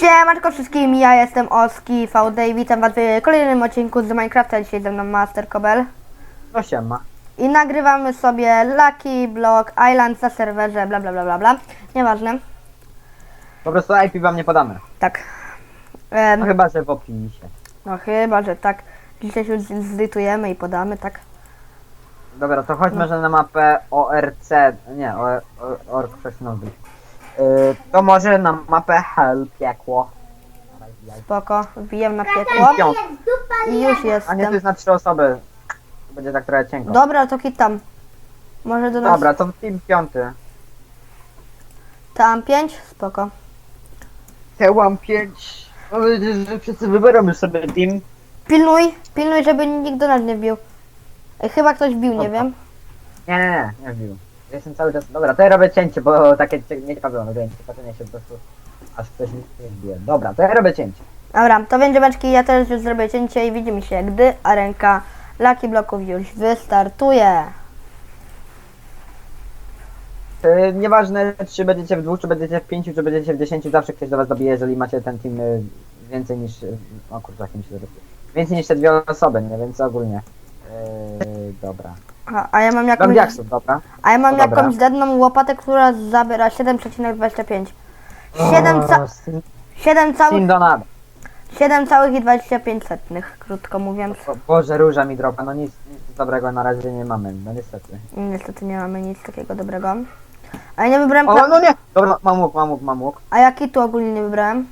Siemanko wszystkim, ja jestem Oski VD i witam was w kolejnym odcinku z Minecrafta. Dzisiaj ze mną Master Kobel. No siema. I nagrywamy sobie Lucky Block Island na serwerze, bla bla bla bla bla. Nieważne. Po prostu IP wam nie podamy. Tak. Em, No chyba, że w opinisie. no chyba, że tak. Dzisiaj się z- zdytujemy i podamy, tak. Dobra, to chodź może na mapę ORC. Nie, o, o, ORC coś. Yy, to może na mapę Hell, piekło. Spoko, wbijam na piekło. Piąt. I już A nie, to jestem. jest na trzy osoby. Będzie tak trochę cienko. Dobra, to kitam. Może do nas Dobra, to team piąty. tam pięć? Spoko. Mam pięć. No widzisz, że wszyscy wybiorą sobie team. Pilnuj, pilnuj, żeby nikt do nas nie wbił. Ej, Chyba ktoś wbił, nie Dobra. wiem. Nie, nie, nie, nie wbił. Ja Jestem cały czas. Dobra, to ja robię cięcie, bo takie cie- nieciekawe ono, więc patrzenie się po prostu. Aż ktoś nic nie wbije. Dobra, to ja robię cięcie. Dobra, to będzie beczki, ja też już zrobię cięcie i widzimy się, gdy arenka Lucky Bloków już wystartuje. Yy, nieważne, czy będziecie w dwóch, czy będziecie w pięciu, czy będziecie w dziesięciu, zawsze ktoś do was dobije, jeżeli macie ten team y, więcej niż... y, O kurczę, jak mi się zaraz... Więcej niż te dwie osoby, nie? Więc ogólnie. Yy, dobra. A, a ja mam jakąś, diaksów, dobra. a ja mam No dobra. jakąś dedną łopatę, która zabiera 7,25. 7, ca O, Steam- 7 Steam całych, Donat. 7 całych i 25 setnych, krótko mówiąc. Bo- Boże, róża mi dropa, no nic, nic dobrego na razie nie mamy, no niestety. Niestety nie mamy nic takiego dobrego. A ja nie wybrałem, O, no nie! Dobra, mam łuk, mam łuk, mam łuk. a jaki tu ogólnie nie wybrałem?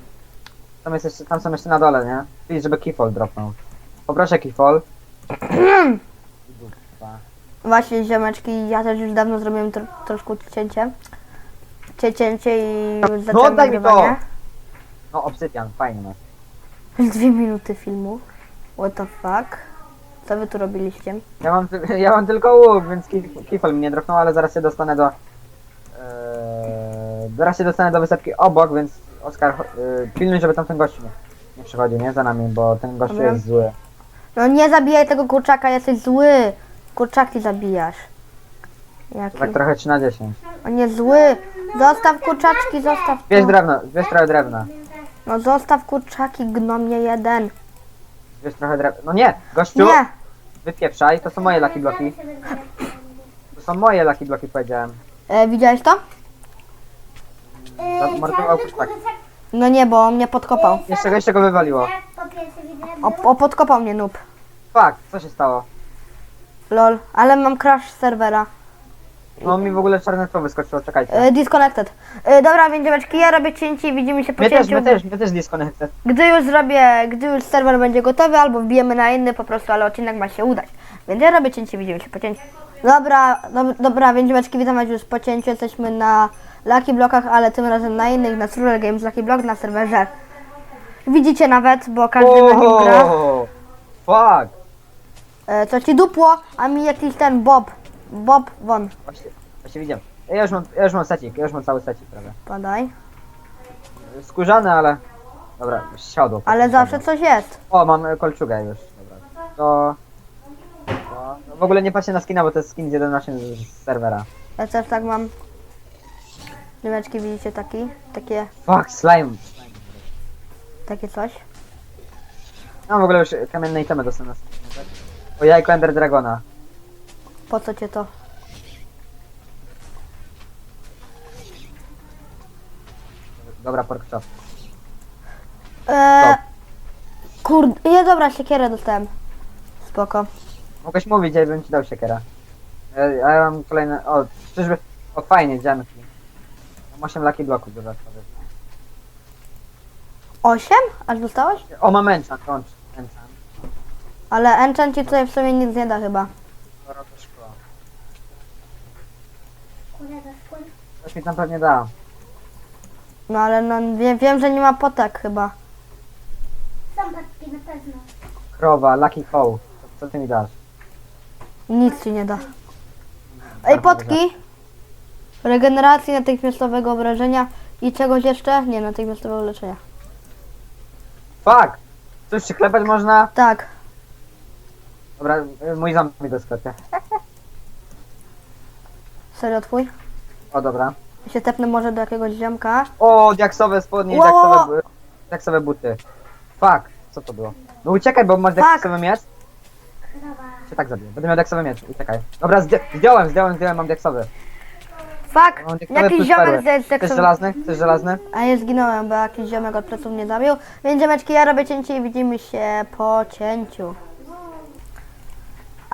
Tam, jest jeszcze, tam są jeszcze na dole, nie? Czyli żeby keyfall dropnął. Poproszę keyfall. Dupa. Właśnie ziomeczki, ja też już dawno zrobiłem tro, troszkę cięcie. Cie, cięcie i już zacząłem No, mi to! nagrywanie. No, obsydian, fajnie masz. Dwie minuty filmu. What the fuck? Co wy tu robiliście? Ja mam, ty- ja mam tylko łuk, więc ki- kifel mnie dropnął, ale zaraz się dostanę do... Eee, zaraz się dostanę do wysepki obok, więc Oskar, yy, pilnuj, żeby tamten gościu nie, nie przychodził, nie? Za nami, bo ten gościu Dobra. jest zły. No nie zabijaj tego kurczaka, jesteś zły. Kurczaki zabijasz. Jaki? tak trochę 3 na 10. On jest zły. Zostaw kurczaczki, zostaw Bierz to. drewno, bierz trochę drewna. No zostaw kurczaki, gnomie jeden. Bierz trochę drewna. No nie, gościu, Nie! wypieprzaj, to są moje lucky bloki. To są moje lucky bloki, powiedziałem. E, widziałeś to? Zamordował kurczak. No nie, bo on mnie podkopał. Jeszcze, jeszcze go wywaliło. O, o podkopał mnie noob. Fuck, co się stało? Lol, ale mam crash serwera. No mi w ogóle czarne tło wyskoczyło, czekajcie. E, disconnected. E, dobra, więc dzieweczki, ja robię cięcie i widzimy się po My też, cięciu. my też, my też disconnected. Gdy już zrobię, gdy już serwer będzie gotowy, albo wbijemy na inny po prostu, ale odcinek ma się udać. Więc ja robię cięcie, widzimy się po cięciu. Dobra, dob- dobra, więc dzieweczki, witam was już po cięciu. Jesteśmy na Lucky Blockach, ale tym razem na innych, na Surreal Games Lucky Block na serwerze. Widzicie nawet, bo każdy na nim gra. Fuck! E, co ci dupło, a mi jakiś ten Bob. Bob won. Właśnie, właśnie widziałem. Ja już mam, ja już mam secik, ja już mam cały secik prawie. Podaj. Skórzany, ale... Dobra, siadło. Ale zawsze coś jest. O, mam e, kolczugę już. Dobra. To... to w ogóle nie patrzcie na skina, bo to jest skin z 11 z serwera. Ja też tak mam. Dzieweczki, widzicie taki, takie, Fuck, slime. takie coś. No w ogóle już kamienne itemy dostanę. O jajko Ender Dragona. Po co cię to? Dobra, pork chop. Eee, kurde, nie dobra, siekierę dostałem. Spoko. Mogłeś mówić, ja bym ci dał siekiera. Ja, ja mam kolejne... O, czyżby... O, fajnie, dziamki. Mam 8 lucky bloków dodatkowych. Osiem? Aż dostałeś? O, mam enchant, łącz. Enchant. Ale enchant ci tutaj w sumie nic nie da chyba. Sporo to szkło. Coś mi tam pewnie da. No ale no wie, wiem, że nie ma potek chyba. Są paczki na pewno. Krowa, lucky cow. Co, co ty mi dasz? Nic ci nie da. Ej, potki! Regeneracji natychmiastowego obrażenia i czegoś jeszcze? Nie, natychmiastowego leczenia. Fuck! Coś się klepać można? Tak. Dobra, mój zombie do sklepie. Serio twój? O, dobra. Ja się tepnę może do jakiegoś ziomka. O, diaksowe spodnie i diaksowe... deksowe buty. Fuck, co to było? No uciekaj, bo masz deksowy miecz. Cię tak zabiję. Będę miał deksowy miecz, uciekaj. Dobra, zdję- zdjąłem, zdjąłem, zdjąłem, mam deksowy. Fuck! Mam Jakiś plus ziomek z Chcesz tekstu. żelazny? Chcesz żelazny? A ja zginąłem, bo jakiś ziomek od pleców mnie zabił. Więc ziomeczki, ja robię cięcie i widzimy się po cięciu.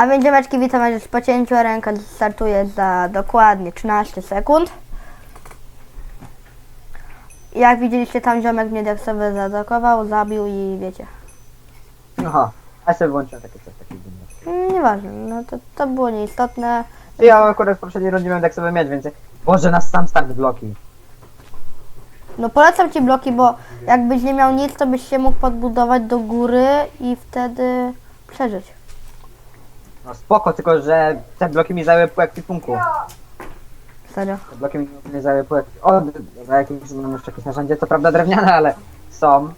A więc ziomeczki, witam już po cięciu. Ręka startuje za dokładnie 13 sekund. Jak widzieliście, tam ziomek mnie deksowy zaatakował, zabił i wiecie. Aha, a ja sobie włączyłem takie coś takiego. Mm, Nieważne, no to, to było nieistotne. Ja akurat w poprzedniej rundzie miałem deksowy miecz, więc... Boże, na sam start bloki. No polecam ci bloki, bo jakbyś nie miał nic, to byś się mógł podbudować do góry i wtedy przeżyć. No spoko, tylko że te bloki mi zajęły pół ekwipunku. Serio. Te bloki mi nie zajęły pół ekwipunku. O, dobra, jakieś, mam jeszcze jakieś narzędzie, co prawda drewniane, ale są.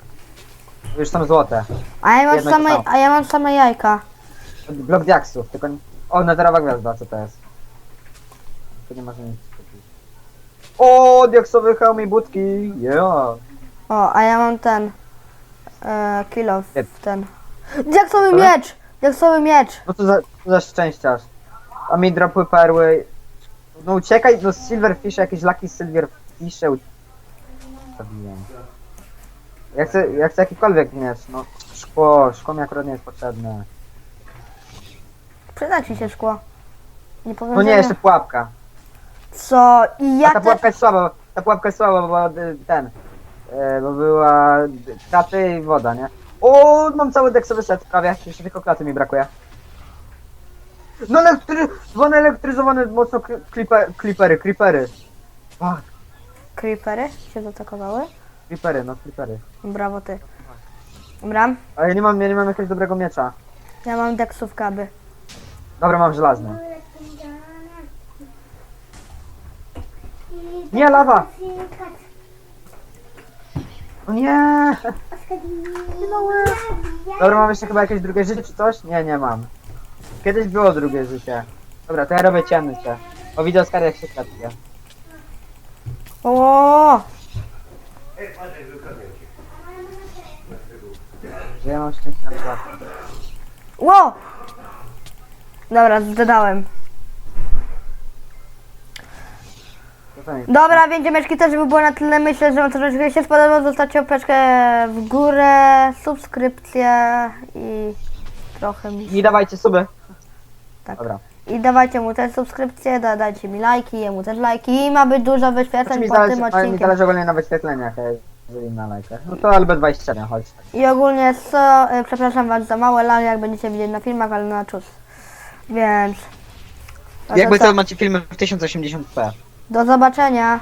Już są złote. A ja mam Jedno same, to a ja mam same jajka. Blok diaksów, tylko... nie- O, neterowa gwiazda, co to jest? To nie może nic kupić. O, diaksowy hełm i budki, yeah. O, a ja mam ten. E, kill off, Jep. ten. Diaksowy Co? miecz! Diaksowy miecz! No to za, za szczęściarz. A mi dropły perły. No uciekaj, no silverfish, jakieś lucky silverfisze. u- Zabiłem. Ja chcę, ja chcę jakikolwiek miecz, no. Szkło, szkło mi akurat nie jest potrzebne. Przyda ci się szkło. Nie powiem, No nie, że jeszcze pułapka. Co? I A ta te... pułapka jest słaba, ta pułapka jest słaba, bo y, ten. e, Bo była kraty i woda, nie? O, mam cały deksowy set prawie, jeszcze tylko kraty mi brakuje. No elektryzowane, elektryzowane mocno kli- klipe, klipery, creepery. Fuck, Creepery się zaatakowały? creepery, no creepery. Brawo ty. Dobra, Ale ja nie mam, ja nie mam jakiegoś dobrego miecza. ja mam deksów kaby. Dobra, mam żelazny. Nie, lawa! O nie! Oskar, Dobra, mam jeszcze chyba jakieś drugie życie czy coś? Nie, nie mam. Kiedyś było drugie życie. Dobra, to ja robię ciemnicie. O, widzę Oskar jak się klatuje. O! Że ja mam szczęście na. Ło! Dobra, zdadałem. To to nie- Dobra, więc ziomeczki też by było na tyle. Myślę, że wam to troszeczkę się spodobało. Zostawcie opeczkę w górę, subskrypcję i trochę mi... I dawajcie suby. Tak. Dobra. I dawajcie mu też subskrypcję, da, dajcie mi lajki, jemu też lajki i ma być dużo Znaczy wyświetleń mi pod zależy, tym mi odcinkiem. zależy ogólnie na wyświetleniach, e, jeżeli na lajkach. No to albo 27, chodź. I ogólnie co, y, przepraszam was za małe lagi, jak będziecie widzieć na filmach, ale na czus. Więc... no to Jakby co? to macie filmy w 1080p. Do zobaczenia.